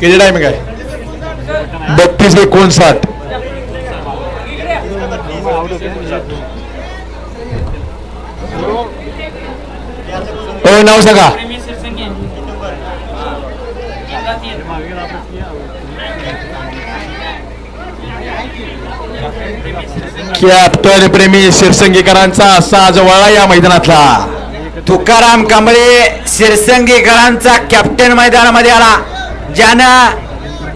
किती टाइमिंग आहे बत्तीस एकोणसाठ. हो नाव सांगा. कॅप्टन प्रेमी शिरसंगीकरांचा असा जवळ या मैदानातला. तुकाराम कांबळे शिरसंगीकरांचा कॅप्टन मैदानामध्ये आला. ज्यानं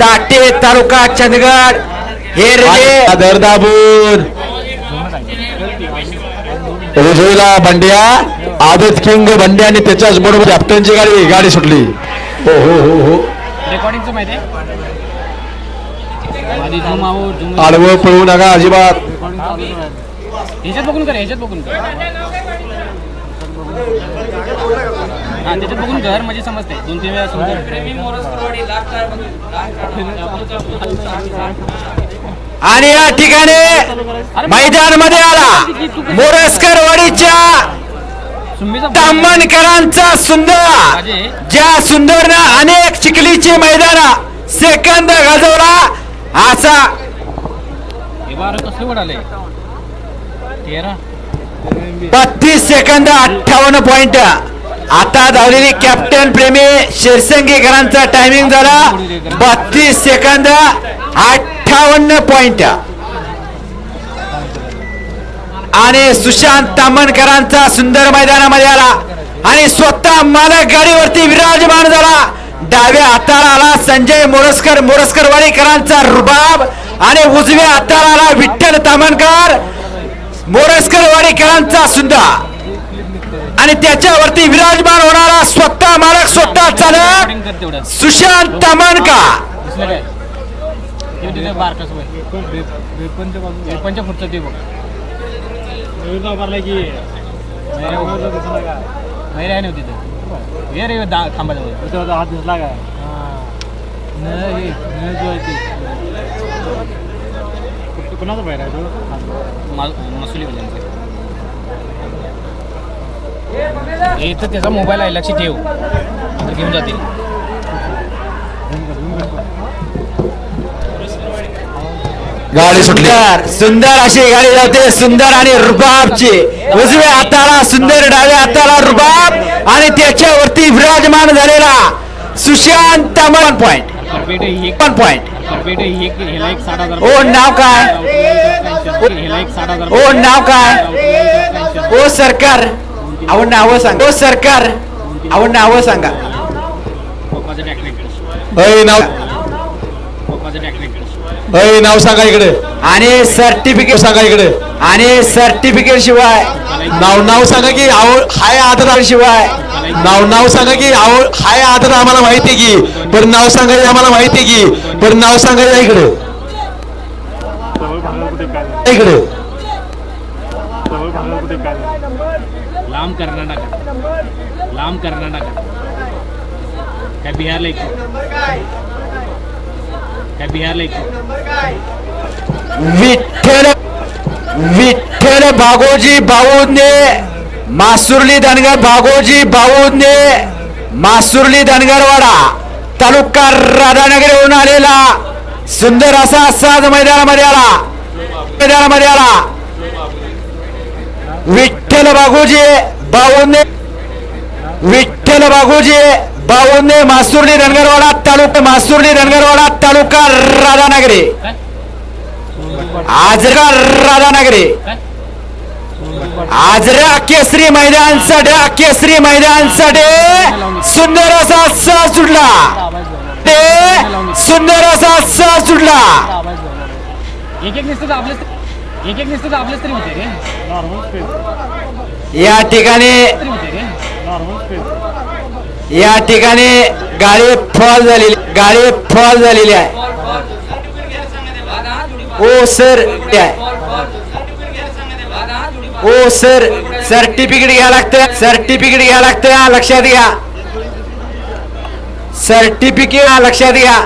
ताटे तालुका चंदगड हे रेल्वे दर दाबून. उजवीला बंड्या आदत किंग बंड्या आणि त्याच्याच बरोबर कॅप्टनची गाडी गाडी सुटली. हो हो हो हो. आडवं पळू नका अजिबात. हा त्याच्यात बघून कर म्हणजे समजते दोन तीन वेळा समजते आणि या ठिकाणी मैदानामध्ये आला मोरसकरवाडीच्या तांबणकरांचा सुंदर ज्या सुंदरनं अनेक चिखलीची मैदान सेकंद गाजवला असा कसले उडाले तेरा. बत्तीस सेकंद अठ्ठावन्न पॉइंट. आता धावलेली कॅप्टन प्रेमी शिरसंगीकरांचा टायमिंग झाला. बत्तीस सेकंद अठ्ठावन्न पॉइंट. आणि सुशांत तामणकरांचा सुंदर मैदानामध्ये आला. आणि स्वतः मालक गाडीवरती विराजमान झाला. डाव्या हाताला आला संजय मोरसकर मोरसकरवाडीकरांचा रुबाब. आणि उजव्या हाताला आला विठ्ठल तामणकर मोरसकरवाडीकरांचा सुंदर आणि त्याच्यावरती विराजमान होणारा स्वतः मालक स्वतः चालक रेकॉर्डिंग कर तेवढं सुशांत तामणका दिसलं काय ते तिथे बारकास वय वेपनच्या पुढचं ते बघ नाही आहे नव्हती तिथे हे रे दा खांबाजवळ हात दिसला कुणाचा बाहेर आहे तो? मसुली हे तर त्याचा मोबाईल आहे लक्ष ठेव. आता घेऊन जातील गाडी सुटली. सुंदर सुंदर अशी गाडी जाते सुंदर आणि रुबाबची. उजव्या हाताला सुंदर डाव्या हाताला रुबाब आणि त्याच्यावरती विराजमान झालेला Sushant Taman point one point ओ नाव काय? ओ नाव काय? ओ सरकार. अहो नाव सांगा. ओ सरकार. अहो नाव सांगा. नाव नाव सांगा इकडे. आणि सर्टिफिकेट सांगा इकडे. आणि सर्टिफिकेट शिवाय. नाव नाव सांगा की आवड हाय आदर शिवाय नाव नाव सांगा की आवड हाय आदर आम्हाला माहिती आहे की. पण नाव सांगायचं आम्हाला माहिती आहे की. पण नाव सांगायचं इकडे. इकडे. लांब कर्नाटक. लांब कर्नाटक. काय बिहारला काय बिहारला विठ्ठल विठ्ठल भागोजी भाऊने मासुर्ली धनगर भागोजी भाऊने मासुर्ली धनगरवाडा तालुका राधानगर होऊन आलेला सुंदर असा साज मैदानामध्ये आला. मैदानामध्ये आला. विठ्ठल बागोजी भाऊने विठ्ठल बागोजी भाऊने मासुर्ली धनगरवाडा तालुका मासुर्ली धनगरवाडा तालुका राधानगरी. आजरा राधानगरी. आजरा केसरी मैदान सड्या केसरी मैदान सडे सुंदर असा स सुटला ते सुंदर असा स सुटला एक एक नुसतं दाबलेस तरी- एक एक नुसतं दाबलेस तरी होते रे. या ठिकाणी या ठिकाणी गाडी फॉल झालेली गाडी फॉल झालेली आहे. ओ सर ओ सर सर्टिफिकेट घ्या लागतं सर्टिफिकेट घ्या लागतं हा, लक्षात घ्या सर्टिफिकेट हा, लक्षात घ्या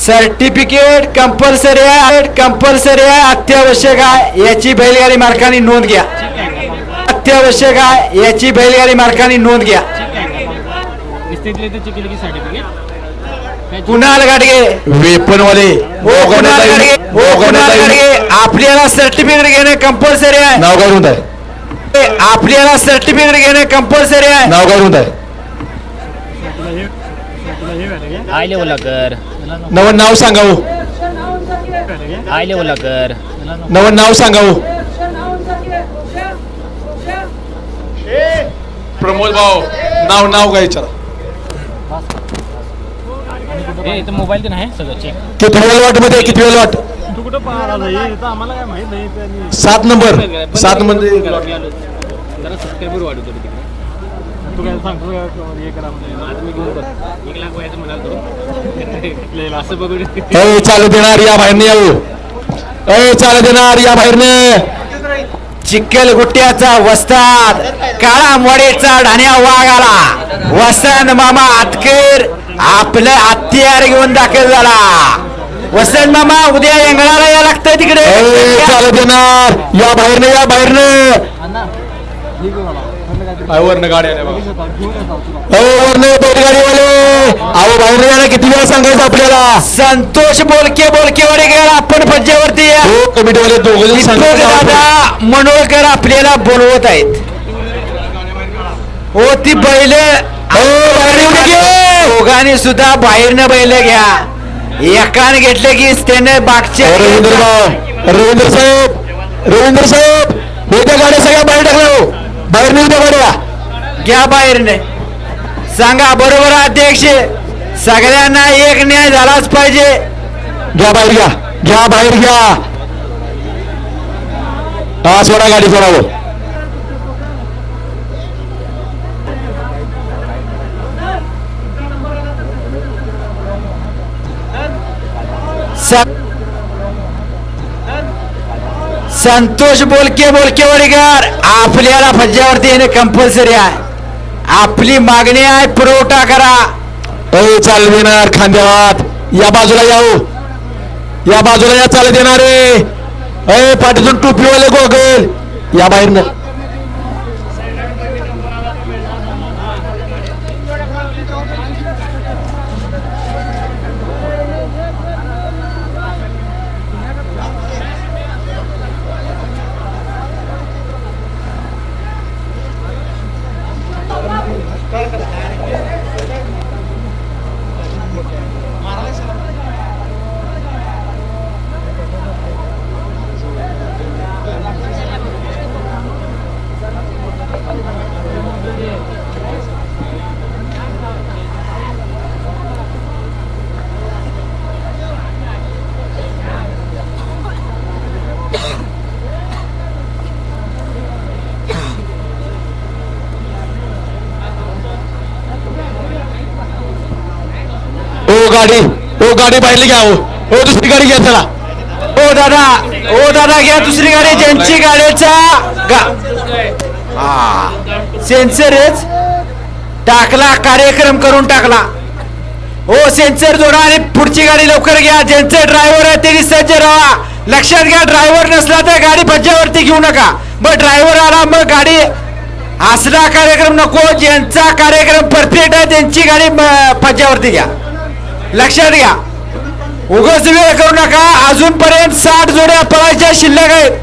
सर्टिफिकेट कंपल्सरी आहे कंपल्सरी आहे अत्यावश्यक आहे याची बैलगाडी मालकाने नोंद घ्या अत्यावश्यक आहे याची बैलगाडी मालकांनी नोंद घ्या कुणाल गाडगे वेपनवाले. ओ कुणाल गाडगे ओ कुणाल गाडगे आपल्याला सर्टिफिकेट घेणं कंपल्सरी आहे. नाव काय नोंद आहे आपल्याला सर्टिफिकेट घेणं कंपल्सरी आहे. नाव काय नोंद आहे हाय लेवलला कर नवं नाव सांगावं हाय लेवलला कर नवं नाव सांगावं प्रमोद भाऊ नाव नाव काय विचारा. हे इथं मोबाईल ते नाही सगळं चेक किती वेळ वाटमध्ये किती वेळ वाट? तू कुठं पाहिला आम्हाला काय माहीत नाही सात नंबर. सात मध्ये जरा सबस्क्रायबर वाढवतो तिकडे. तू काय सांगतो हे करा आता मी घेऊन बस एक लाख व्हायचं म्हणाल तो. असं बघून ए चालू देणार या बाहेरने ए चालू देणार या बाहेरने. चिखल गुट्ट्याचा वस्ताद काळा मोडेचा ढाण्या वाघ आला वसंत मामा आतकर आपलं हत्यार घेऊन दाखल झाला. वसंत मामा उद्या येंगळाला या लागतंय तिकडे. चालू देणार. या बाहेरने या बाहेरने. वरनं गाडी आल्या बघा. अहो वरनं बैलगाडीवाले. अहो बाहेरने यायला किती वेळा सांगायचं आपल्याला? संतोष बोलके बोलकेवाडी गेला आपण फज्जेवरती या. हो कमिटीवाले दोघ दादा मनोळकर आपल्याला बोलवत आहेत. हो ती बैल दोघांनी सुद्धा बाहेरनं बैल घ्या. एकाने घेतले की त्याने मागच्या रवींद्र रवींद्र साहेब. रवींद्र साहेब. हे त्या गाड्या सगळ्या बाहेर टाकल्या हो. बाहेर नाही त्या गाड्या. घ्या बाहेरने. सांगा बरोबर अध्यक्ष. सगळ्यांना एक न्याय झालाच पाहिजे. घ्या बाहेर घ्या. घ्या बाहेर घ्या. हा सोडा गाडी सोडावं संतोष बोलके बोलके वडीगार. आपल्याला फज्जावरती येणे कंपल्सरी आहे. आपली मागणी आहे पुरवठा करा. ए चाल देणार खांद्यावात या बाजूला जाऊ या बाजूला या चाल देणारे. ए पाठीतून टोपीवाले गोगल. या बाहेर ओ गाडी. ओ गाडी पाहिली घ्या हो ओ दुसरी गाडी घ्या चला. ओ दादा. ओ दादा घ्या दुसरी गाडी. ज्यांची गाडीचा गा सेन्सरच टाकला कार्यक्रम करून टाकला. हो सेन्सर जोडा आणि पुढची गाडी लवकर घ्या. ज्यांचे ड्रायव्हर आहे त्यांनी सज्ज राहा. लक्षात घ्या ड्रायव्हर नसला तर गाडी पज्जावरती घेऊ नका. मग ड्रायव्हर आला मग गाडी असला कार्यक्रम नको. ज्यांचा कार्यक्रम परफेक्ट आहे त्यांची गाडी म, घ्या. लक्षात घ्या. उगाच वेळ करू नका. अजूनपर्यंत साठ जोड्या पळायच्या शिल्लक आहेत.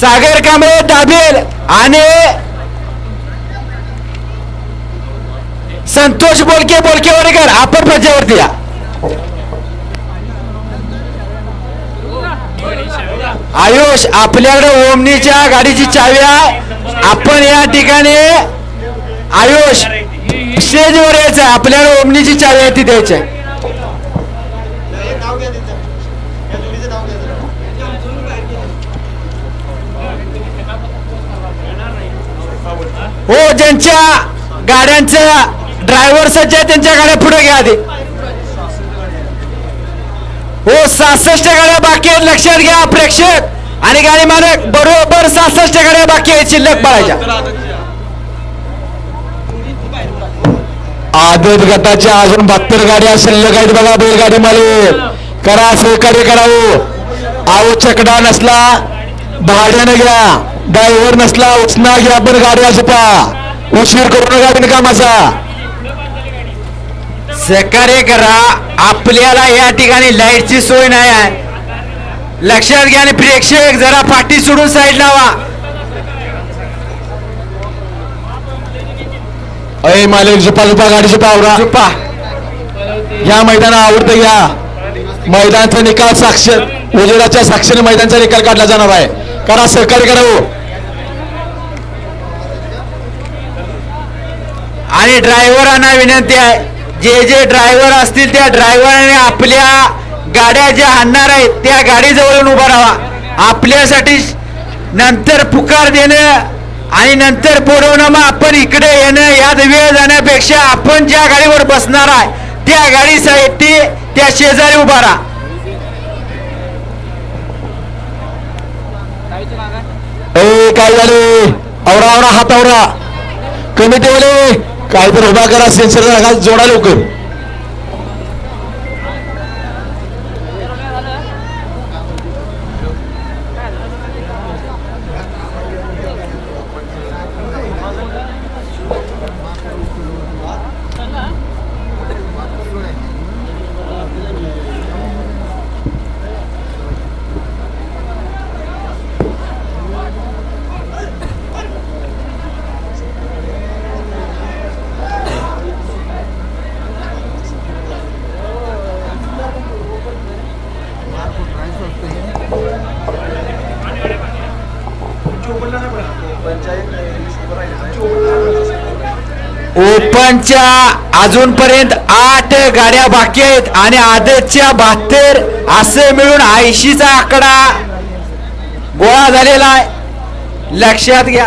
सागर कांबळे दाबेल आणि संतोष बोलके बोलकेवरकर आपण पज्जावरती या. आयुष आपल्याकडे ओमनीच्या गाडीची चावी आहे. आपण या ठिकाणी आयुष स्टेजवर यायचं आपल्याला ओमनीची चावी आहे ती द्यायची हो ज्यांच्या गाड्यांच्या ड्रायव्हर सज्ज त्यांच्या गाड्या पुढे घ्या आधी. हो सासष्ट गाड्या बाकी आहेत लक्षात घ्या प्रेक्षक. आणि गाडी मालक बरोबर सहासष्ट गाड्या बाकी आहेत शिल्लक पडायच्या आदत गटाच्या अजून बहात्तर गाड्या शिल्लक आहेत बघा बैलगाडी मालक. करा सहकार्य करावं आहो चकडा नसला भाड्यानं घ्या. ड्रायव्हर नसला उचना घ्या पण गाडी झोपा उशीर करू नका कामाचा. सहकार्य करा. आपल्याला या ठिकाणी लाईटची सोय नाही आहे. लक्षात घ्या आणि प्रेक्षक जरा पाठी सोडून साईड लावा. अय मालक झोपा झोपा गाडी झोपा आवरा. चुपा या मैदान आवडतं घ्या. मैदानचा निकाल साक्षर उजेडाच्या साक्षीने मैदानचा निकाल काढला जाणार आहे. करा सहकार्य करावं आणि ड्रायव्हरांना विनंती आहे. जे जे ड्रायव्हर असतील त्या ड्रायव्हरांनी आपल्या गाड्या ज्या आणणार आहेत त्या गाडीजवळून उभा राहा. आपल्यासाठी नंतर पुकार देणं आणि नंतर बोलवणं मग आपण इकडे येणं यात वेळ जाण्यापेक्षा आपण ज्या गाडीवर बसणार आहे त्या गाडीसाठी त्या शेजारी उभा राहा. काय झाले? आवरा आवरा हात आवरा. कमिटीवाले काय तर उभा करा सेन्सर जोडा लवकर. ओपनच्या अजूनपर्यंत आठ गाड्या बाकी आहेत आणि आदतच्या बहात्तर असे मिळून ऐंशीचा आकडा गोळा झालेला आहे. लक्षात घ्या.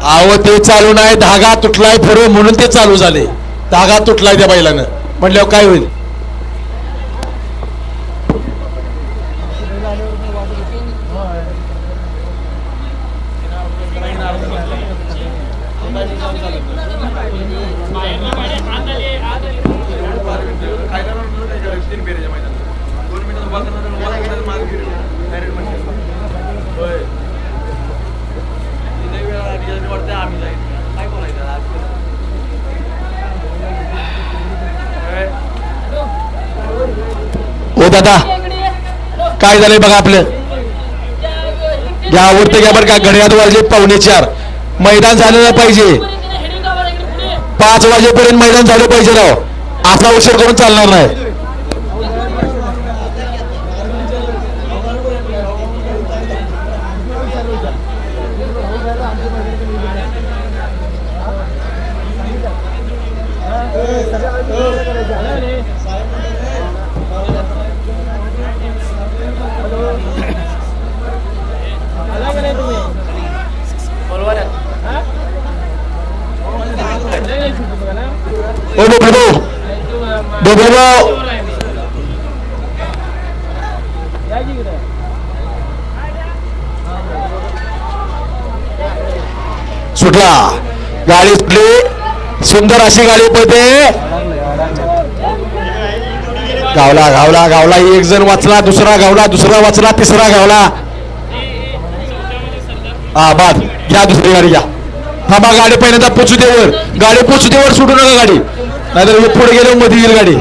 आव ते चालू नाही धागा तुटलाय फरो म्हणून ते चालू झाले. धागा तुटलाय त्या बैलानं. म्हणल्यावर काय होईल काय करणार म्हणलं नाही करायचं तीन फेऱ्याच्या मैदानात दोन मिनिटं उभा करणार आणि उभा करणार मागे फिरवणार. Direct म्हणजे. होय लई वेळा आधी आधी वाटतंय आम्ही जाईल काय बोलायचं आज होय. ओ दादा. काय झालंय बघा आपलं? घ्या आवडतं घ्या बरं का घड्यात वाजले पावणे चार. मैदान झालेलं पाहिजे. पाच वाजेपर्यंत मैदान झालं पाहिजे राव. असा उशीर करून चालणार नाही ओ बाबू बाबू सुटला. गाडी सुटली. सुंदर अशी गाडी पळते. गावला गावला गावला. एक जण वाचला दुसरा गावला दुसरा वाचला तिसरा गावला. हा बाद. घ्या दुसरी गाडी घ्या. थांबा गाडी पहिल्यांदा पोचू देवर गाडी पोचू देवर सुटू नका गाडी. नाहीतर पुढे गेल्यावर मध्ये येईल गाडी